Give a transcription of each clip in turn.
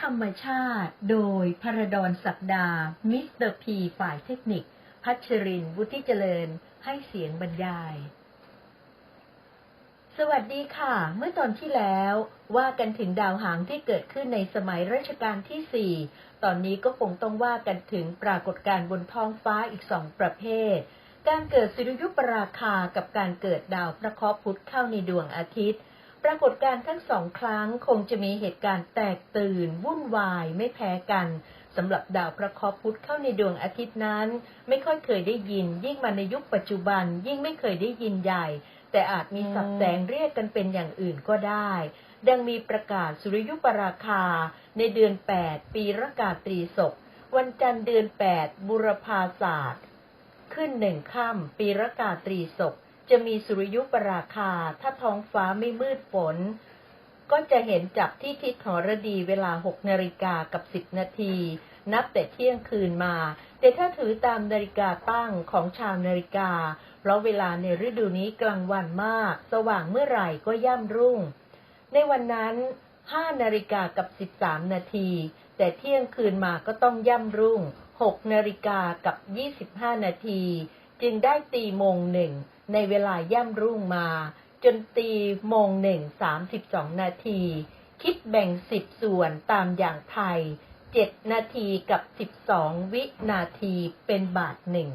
ธรรมชาติ โดยพระดอนศักดา มิสเตอร์พีฝ่ายเทคนิค พัชรินวุฒิเจริญ ให้เสียงบรรยาย สวัสดีค่ะ เมื่อตอนที่แล้ว ว่ากันถึงดาวหางที่เกิดขึ้นในสมัยรัชกาลที่สี่ตอนนี้ก็คงต้องว่ากันถึงปรากฏการณ์บนท้องฟ้าอีกสองประเภท การเกิดสุริยุปราคากับการเกิดดาวพระเคราะห์พุธเข้าในดวงอาทิตย์ รากฏการณ์ทั้งสองครั้งคงจะมีเหตุการณ์แตกตื่น วุ่นวายไม่แพ้กันสำหรับดาวพระเคราะห์พุธเข้าในดวงอาทิตย์นั้น ไม่ค่อยเคยได้ยิน ยิ่งมาในยุคปัจจุบัน ยิ่งไม่เคยได้ยินใหญ่ แต่อาจมีสับแสงเรียกกันเป็นอย่างอื่นก็ได้ ดังมีประกาศสุริยุปราคา ในเดือน 8 ปีรากาตรีศก วันจันทร์เดือน 8 บุรพาศาสตร์ ขึ้นหนึ่งค่ำปีรากาตรีศก จะมีสุริยุปราคา ถ้าท้องฟ้าไม่มืดฝน ก็จะเห็นจากที่ทิศหอรดีเวลา 6 นาฬิกากับ 10 นาที นับแต่เที่ยงคืนมา แต่ถ้าถือตามนาฬิกาตั้งของชาวนาฬิกา เพราะเวลาในฤดูนี้กลางวันมาก สว่างเมื่อไหร่ก็ย่ำรุ่ง ในวันนั้น 5 นาฬิกากับ 13 นาที แต่เที่ยงคืนมาก็ต้องย่ำรุ่ง 6 นาฬิกากับ 25 นาที จึงได้ตีโมงหนึ่ง ในเวลาย่ำรุ่งมา จนตีโมงหนึ่ง32นาที คิดแบ่ง10ส่วนตามอย่างไทย7นาทีกับ12วินาทีเป็นบาทหนึ่ง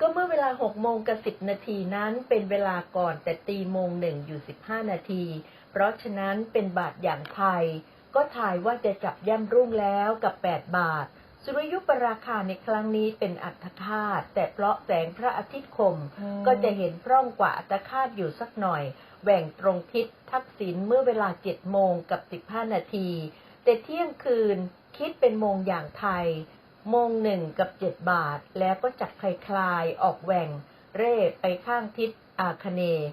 ก็เมื่อเวลา6โมงกับ10นาทีนั้นเป็นเวลาก่อนแต่ตีโมงหนึ่งอยู่15นาที เพราะฉะนั้นเป็นบาทอย่างไทย ก็ทายว่าจะจับย่ำรุ่งแล้วกับ8บาท สุริยุปราคาในครั้งนี้เป็นอัตคาตแต่เพราะแสงพระอาทิตย์คม ก็จะเห็นพร่องกว่าอัตคาตอยู่สักหน่อยแหว่งตรงทิศทักษิณเมื่อเวลา7โมงกับ15นาที แต่เที่ยงคืนคิดเป็นโมงอย่างไทย โมงหนึ่งกับเจ็ดบาท แล้วก็จักคลายคลายออกแหว่ง เร่ไปข้างทิศอาคเนย์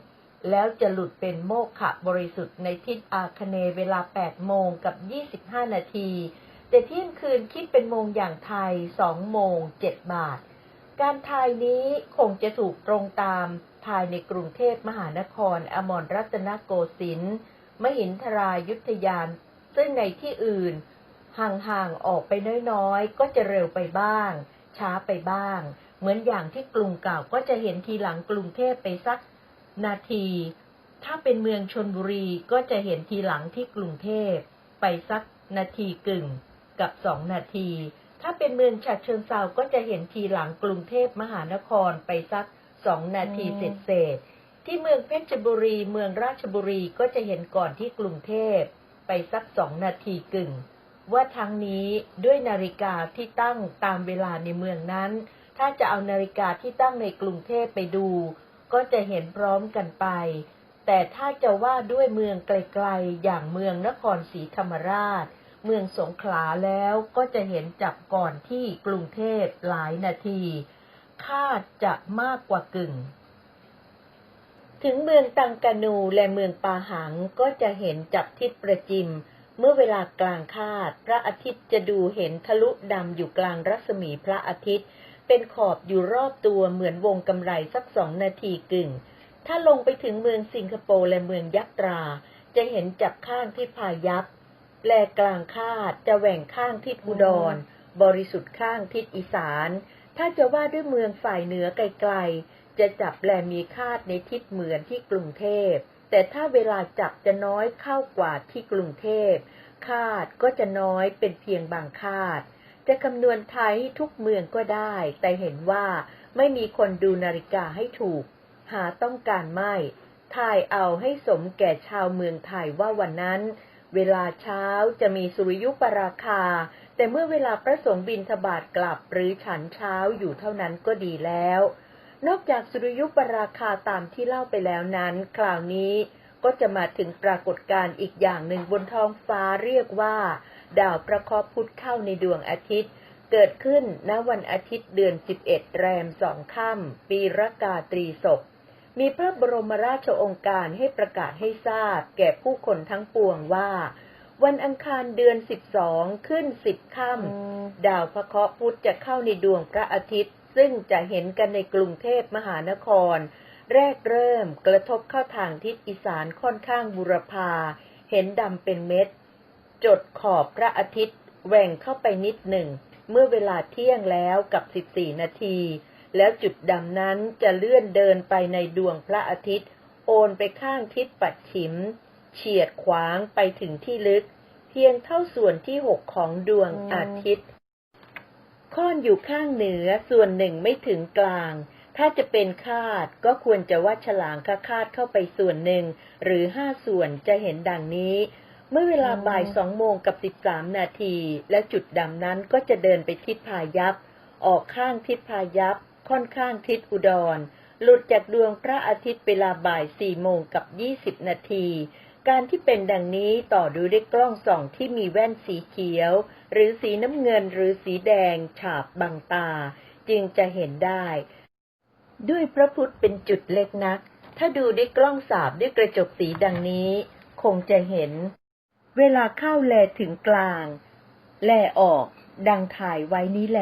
แล้วจะหลุดเป็นโมกขะบริสุทธิ์ในทิศอาคเนย์เวลา8โมงกับ25นาที แต่เที่ยงคืนคิดเป็นโมงอย่างไทย2โมง7บาท การทายนี้คงจะถูกตรงตามทายในกรุงเทพมหานคร อมรรัตนโกสินทร์ มหินทรายุทธยาน ซึ่งในที่อื่น ห่างๆ ออกไปน้อยๆ ก็จะเร็วไปบ้าง ช้าไปบ้าง เหมือนอย่างที่กรุงเก่าก็จะเห็นทีหลังกรุงเทพไปสักนาที ถ้าเป็นเมืองชนบุรีก็จะเห็นทีหลังที่กรุงเทพไปสักนาทีกึ่ง กับสองนาที ถ้าเป็นเมืองฉะเชิงเซาก็จะเห็นทีหลังกรุงเทพมหานครไปสักสองนาทีเศษเศษๆที่เมืองเพชรบุรี เมืองราชบุรีก็จะเห็นก่อนที่กรุงเทพไปสักสองนาทีกึ่ง ว่าทั้งนี้ด้วยนาฬิกาที่ตั้งตามเวลาในเมืองนั้น ถ้าจะเอานาฬิกาที่ตั้งในกรุงเทพไปดู ก็จะเห็นพร้อมกันไป แต่ถ้าจะว่าด้วยเมืองไกลๆ อย่างเมืองนครศรีธรรมราช เมืองสงขลาแล้วก็จะเห็นจับก่อนที่กรุงเทพหลายนาที คาดจะมากกว่ากึ่ง ถึงเมืองตังกานูและเมืองปาหังก็จะเห็นจับทิศประจิม เมื่อเวลากลางคาด พระอาทิตย์จะดูเห็นทะลุดำอยู่กลางรัศมีพระอาทิตย์ เป็นขอบอยู่รอบตัวเหมือนวงกำไรสักสองนาทีกึ่ง ถ้าลงไปถึงเมืองสิงคโปร์และเมืองยัตรา จะเห็นจับข้างที่พายัพ แลกลางคาดจะแหว่งข้างทิศอุดร บริสุทธิ์ข้างทิศอีสาน ถ้าจะว่าด้วยเมืองฝ่ายเหนือไกลๆ จะจับแลมีคาดในทิศเหมือนที่กรุงเทพ แต่ถ้าเวลาจับจะน้อยเข้ากว่าที่กรุงเทพ คาดก็จะน้อยเป็นเพียงบางคาด จะคำนวณไทยให้ทุกเมืองก็ได้ แต่เห็นว่าไม่มีคนดูนาฬิกาให้ถูก หาต้องการไม่ทายเอาให้สมแก่ชาวเมืองไทยว่าวันนั้น เวลาเช้าจะมีสุริยุปราคา แต่เมื่อเวลาพระสงฆ์บินทบาทกลับหรือฉันเช้าอยู่เท่านั้นก็ดีแล้ว นอกจากสุริยุปราคาตามที่เล่าไปแล้วนั้น คราวนี้ก็จะมาถึงปรากฏการณ์อีกอย่างหนึ่งบนท้องฟ้าเรียกว่า ดาวประเคราะห์พุธเข้าในดวงอาทิตย์ เกิดขึ้นณวันอาทิตย์เดือน 11 แรมสองค่ำปีรากาตรีศพ มีพระบรมราชโองการให้ประกาศให้ทราบ แก่ผู้คนทั้งปวงว่า วันอังคารเดือน12ขึ้น10ค่ำดาวพระเคราะห์พุธจะเข้าในดวงพระอาทิตย์ ซึ่งจะเห็นกันในกรุงเทพมหานคร แรกเริ่มกระทบเข้าทางทิศอีสานค่อนข้างบุรพา เห็นดำเป็นเม็ด จดขอบพระอาทิตย์แหว่งเข้าไปนิดหนึ่ง เมื่อเวลาเที่ยงแล้วกับ 14 นาที แล้วจุดดำนั้นจะเลื่อนเดินไปในดวงพระอาทิตย์ โอนไปข้างทิศปัดฉิม เฉียดขวางไปถึงที่ลึก เพียงเท่าส่วนที่หกของดวงอาทิตย์ค่อนอยู่ข้างเหนือส่วนหนึ่งไม่ถึงกลาง ถ้าจะเป็นคาดก็ควรจะวัดฉลางคาคาดเข้าไปส่วนหนึ่ง หรือห้าส่วนจะเห็นดังนี้ เมื่อเวลาบ่ายสองโมงกับสิบสามนาที และจุดดำนั้นก็จะเดินไปทิศพายัพออกข้างทิศพายัพ ค่อนข้างทิศอุดร หลุดจากดวงพระอาทิตย์เวลาบ่ายสี่โมงกับยี่สิบนาที การที่เป็นดังนี้ต่อดูด้วยกล้องส่องที่มีแว่นสีเขียว หรือสีน้ำเงินหรือสีแดง ฉาบบังตา จึงจะเห็นได้ ด้วยพระพุทธเป็นจุดเล็กนัก ถ้าดูด้วยกล้องสาบด้วยกระจกสีดังนี้ คงจะเห็น เวลาเข้าแลถึงกลาง แลออกดังถ่ายไว้นี้แล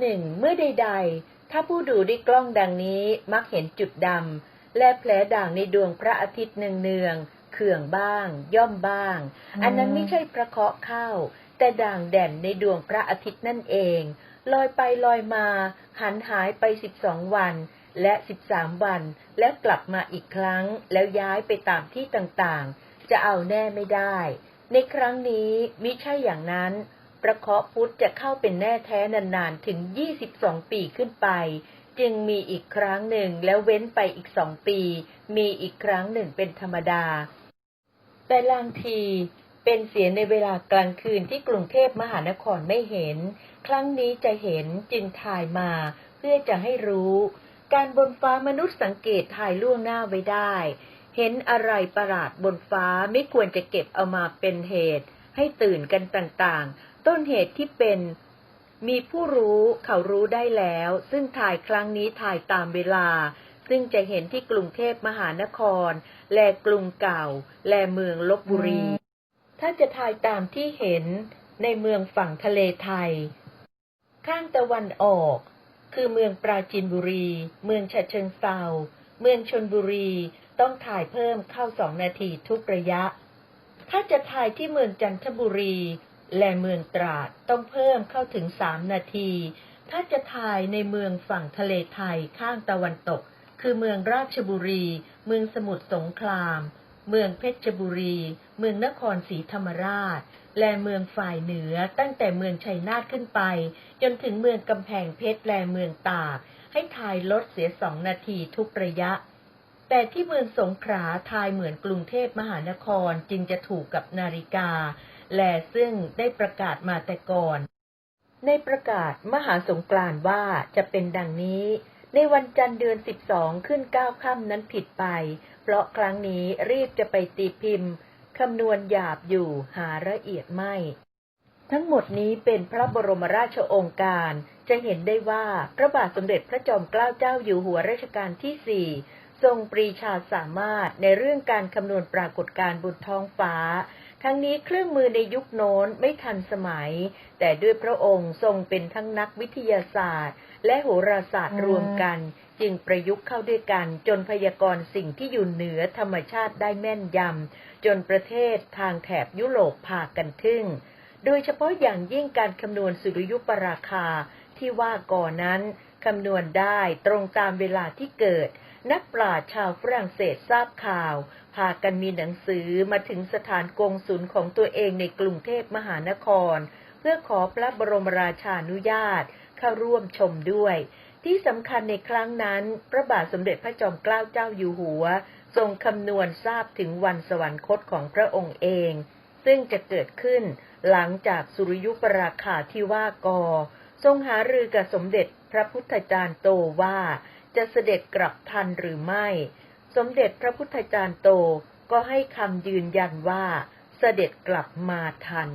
หนึ่งเมื่อใดๆ ถ้าผู้ดูด้วยกล้องดังนี้มักเห็นจุดดำและแผลด่างในดวงพระอาทิตย์เนืองๆเขื่องบ้าง ย่อมบ้าง อันนั้นไม่ใช่พระเคราะห์เข้า แต่ด่างแด่นในดวงพระอาทิตย์นั่นเอง ลอยไปลอยมา หันหายไปสิบสองวันและสิบสามวัน แล้วกลับมาอีกครั้ง แล้วย้ายไปตามที่ต่างๆ จะเอาแน่ไม่ได้ ในครั้งนี้มิใช่อย่างนั้น ประเคราะห์พุทธจะเข้าเป็นแน่แท้นานๆ ถึง 22 ปีขึ้นไป จึงมีอีกครั้งหนึ่งแล้วเว้นไปอีกสองปี มีอีกครั้งหนึ่งเป็นธรรมดา แต่ลางทีเป็นเสียในเวลากลางคืนที่กรุงเทพมหานครไม่เห็น ครั้งนี้จะเห็นจึงถ่ายมาเพื่อจะให้รู้ การบนฟ้ามนุษย์สังเกตถ่ายล่วงหน้าไว้ได้ เห็นอะไรประหลาดบนฟ้าไม่ควรจะเก็บเอามาเป็นเหตุ ให้ตื่นกันต่างๆ ต้นเหตุที่เป็น มีผู้รู้เขารู้ได้แล้ว ซึ่งถ่ายครั้งนี้ถ่ายตามเวลา ซึ่งจะเห็นที่กรุงเทพมหานคร และกรุงเก่า และเมืองลบบุรี ถ้าจะถ่ายตามที่เห็นในเมืองฝั่งทะเลไทย ข้างตะวันออก คือเมืองปราจีนบุรี เมืองฉะเชิงเซาเมืองชนบุรีต้องถ่ายเพิ่มเข้าสองนาทีทุกระยะ ถ้าจะถ่ายที่เมืองจันทบุรี และเมืองตราดต้องเพิ่มเข้าถึงสามนาที ถ้าจะถ่ายในเมืองฝั่งทะเลไทยข้างตะวันตก คือเมืองราชบุรี เมืองสมุทรสงคราม เมืองเพชรบุรี เมืองนครศรีธรรมราช และเมืองฝ่ายเหนือตั้งแต่เมืองชัยนาทขึ้นไป จนถึงเมืองกำแพงเพชรและเมืองตาก ให้ทายลดเสียสองนาทีทุกระยะแต่ที่เมืองสงขลาทายเหมือนกรุงเทพมหานครจึงจะถูกกับนาฬิกา และซึ่งได้ประกาศมาแต่ก่อน ในประกาศมหาสงกรานต์ว่าจะเป็นดังนี้ ในวันจันทร์เดือน12ขึ้น9ค่ำนั้นผิดไป เพราะครั้งนี้รีบจะไปตีพิมพ์คำนวณหยาบอยู่หาละเอียดไม่ ทั้งหมดนี้เป็นพระบรมราชโองการจะเห็นได้ว่าพระบาทสมเด็จพระจอมเกล้าเจ้าอยู่หัวรัชกาลที่สี่ทรงปรีชาสามารถในเรื่องการคำนวณปรากฏการณ์บนท้องฟ้า ทั้งนี้เครื่องมือในยุคโน้นไม่ทันสมัย แต่ด้วยพระองค์ทรงเป็นทั้งนักวิทยาศาสตร์ และโหราศาสตร์รวมกัน จึงประยุกต์เข้าด้วยกันจนพยากรณ์สิ่งที่อยู่เหนือธรรมชาติได้แม่นยำจนประเทศทางแถบยุโรปพากันทึ่ง โดยเฉพาะอย่างยิ่งการคำนวณสุริยุปราคาที่ว่าก่อนนั้นคำนวณได้ตรงตามเวลาที่เกิด นักปราชญ์ชาวฝรั่งเศสทราบข่าว พากันมีหนังสือมาถึงสถานกงสุลของตัวเองในกรุงเทพมหานคร เพื่อขอพระบรมราชานุญาตเข้าร่วมชมด้วย ที่สำคัญในครั้งนั้น พระบาทสมเด็จพระจอมเกล้าเจ้าอยู่หัว ทรงคำนวณทราบถึงวันสวรรคตของพระองค์เอง ซึ่งจะเกิดขึ้นหลังจากสุริยุปราคาที่ว่ากอ ทรงหารือกับสมเด็จพระพุทธจารย์โตว่าจะเสด็จกลับทันหรือไม่ สมเด็จพระพุทธจารย์โตก็ให้คำยืนยันว่าเสด็จกลับมาทัน